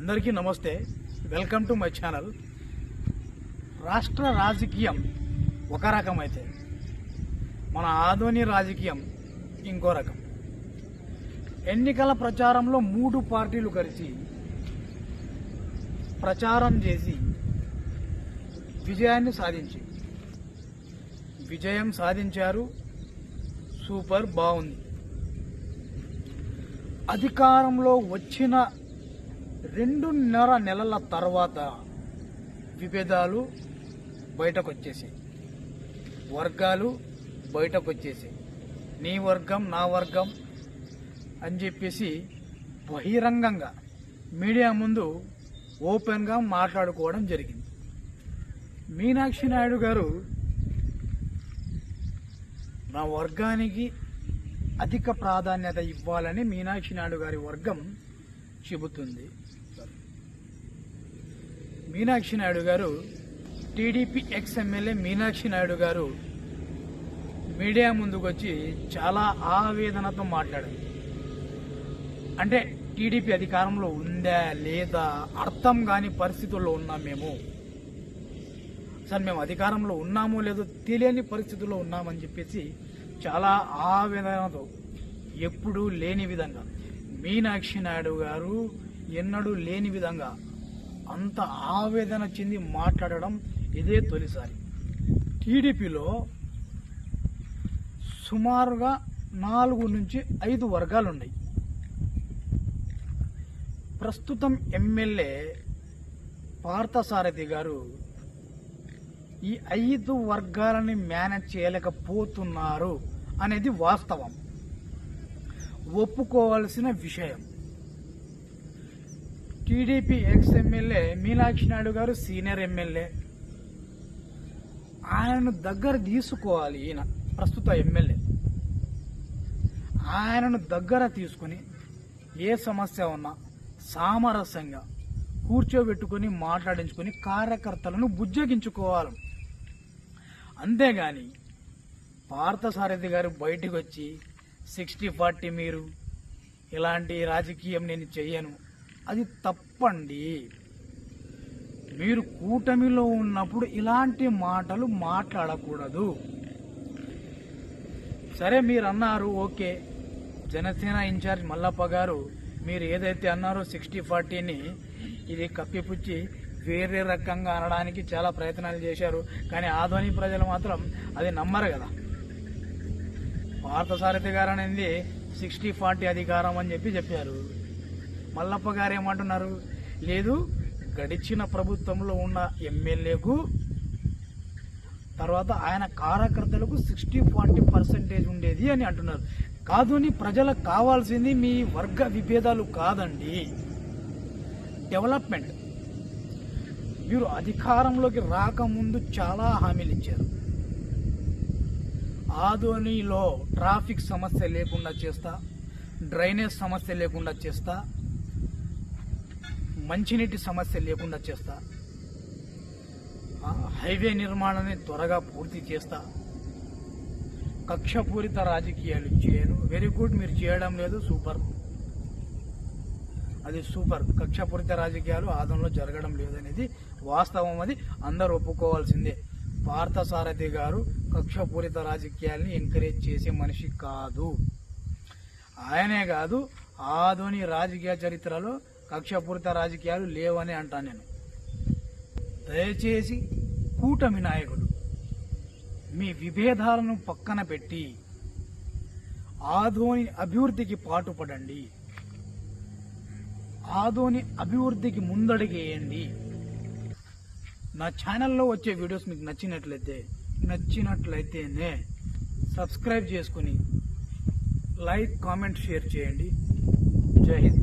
అందరికీ నమస్తే. Welcome to my channel. రాష్ట్ర రాజకీయం ఒక రకం అయితే. మన ఆధోని రాజకీయం ఇంకో రకం. ఎన్నికల ప్రచారంలో మూడు పార్టీలు కలిసి ప్రచారం చేసి విజయాన్ని సాధించి. విజయం సాధించారు. సూపర్ బాగుంది. అధికారంలో వచ్చిన రెండున్నర నెలల తర్వాత విభేదాలు బయటకు వచ్చేసాయి వర్గాలు బయటకు వచ్చేసాయి నీ వర్గం నా వర్గం అని చెప్పేసి బహిరంగంగా మీడియా ముందు ఓపెన్గా మాట్లాడుకోవడం జరిగింది. మీనాక్షి నాయుడు గారు నా వర్గానికి అధిక ప్రాధాన్యత ఇవ్వాలని మీనాక్షి నాయుడు గారి వర్గం చెబుతుంది. మీనాక్షి నాయుడు గారు TDP ex MLA Meenakshi Naidu గారు మీడియా ముందుకు వచ్చి చాలా ఆవేదనతో మాట్లాడారు. అంటే టీడీపీ అధికారంలో ఉందా లేదా అర్థం కాని పరిస్థితుల్లో ఉన్నాం మేము. సార్ మేము అధికారంలో ఉన్నామో లేదో తెలియని పరిస్థితుల్లో ఉన్నామని చెప్పేసి చాలా ఆవేదనతో ఎప్పుడూ లేని విధంగా మీనాక్షి నాయుడు గారు ఎన్నడూ లేని విధంగా అంత ఆవేదన చెంది మాట్లాడడం ఇదే తొలిసారి. టీడీపీలో సుమారుగా నాలుగు నుంచి ఐదు వర్గాలు ఉన్నాయి ప్రస్తుతం ఎమ్మెల్యే పార్థసారథి గారు ఈ ఐదు వర్గాలని మేనేజ్ చేయలేకపోతున్నారు అనేది వాస్తవం. ఒప్పుకోవాల్సిన విషయం. TDP ex MLA Meenakshi Naidu గారు సీనియర్ ఎమ్మెల్యే. ఆయనను దగ్గర తీసుకోవాలి ఈయన ప్రస్తుత ఎమ్మెల్యే. ఆయనను దగ్గర తీసుకుని ఏ సమస్య ఉన్నా సామరస్యంగా కూర్చోబెట్టుకుని మాట్లాడించుకుని కార్యకర్తలను బుజ్జగించుకోవాలి. అంతేగాని పార్థసారథి గారు బయటికి వచ్చి సిక్స్టీ ఫార్టీ మీరు. ఇలాంటి రాజకీయం నేను చెయ్యను. అది తప్పండి. మీరు కూటమిలో ఉన్నప్పుడు ఇలాంటి మాటలు మాట్లాడకూడదు. సరే మీరు అన్నారు ఓకే. జనసేన ఇన్ఛార్జ్ మల్లప్ప గారు మీరు ఏదైతే అన్నారో సిక్స్టీ ఫార్టీని ఇది కప్పిపుచ్చి వేరే రకంగా అనడానికి చాలా ప్రయత్నాలు చేశారు. కానీ ఆధ్వని ప్రజలు మాత్రం అది నమ్మరు కదా. పార్థసారథి గారు అనేది సిక్స్టీ ఫార్టీ అధికారం అని చెప్పి చెప్పారు. మల్లప్ప గారు ఏమంటున్నారు? లేదు గడిచిన ప్రభుత్వంలో ఉన్న ఎమ్మెల్యేకు తర్వాత ఆయన కార్యకర్తలకు సిక్స్టీ ఫార్టీ పర్సెంటేజ్ ఉండేది అని అంటున్నారు. కాదు అని ప్రజలకు కావాల్సింది మీ వర్గ విభేదాలు కాదండి. డెవలప్మెంట్. మీరు అధికారంలోకి రాకముందు చాలా హామీలు ఇచ్చారు. ఆదోనిలో ట్రాఫిక్ సమస్య లేకుండా చేస్తా డ్రైనేజ్ సమస్య లేకుండా చేస్తా మంచినీటి సమస్య లేకుండా చేస్తా హైవే నిర్మాణాన్ని త్వరగా పూర్తి చేస్తా. కక్షపూరిత రాజకీయాలు చేయను. వెరీ గుడ్ మీరు చేయడం లేదు సూపర్. అది సూపర్. కక్షపూరిత రాజకీయాలు ఆదంలో జరగడం లేదనేది వాస్తవం అది. అందరూ ఒప్పుకోవాల్సిందే. పార్థసారథి గారు కక్షపూరిత రాజకీయాల్ని ఎంకరేజ్ చేసే మనిషి కాదు. ఆయనే కాదు ఆధుని రాజకీయ చరిత్రలో కక్షపూరిత రాజకీయాలు లేవని అంటాను నేను. దయచేసి కూటమి నాయకుడు మీ విభేదాలను పక్కన పెట్టి ఆధోని అభివృద్ధికి పాటుపడండి. ఆధోని అభివృద్ధికి ముందడుగేయండి నా ఛానల్లో వచ్చే వీడియోస్ మీకు నచ్చినట్లయితే నచ్చినట్లయితేనే సబ్స్క్రైబ్ చేసుకుని లైక్ కామెంట్ షేర్ చేయండి. జై హింద్.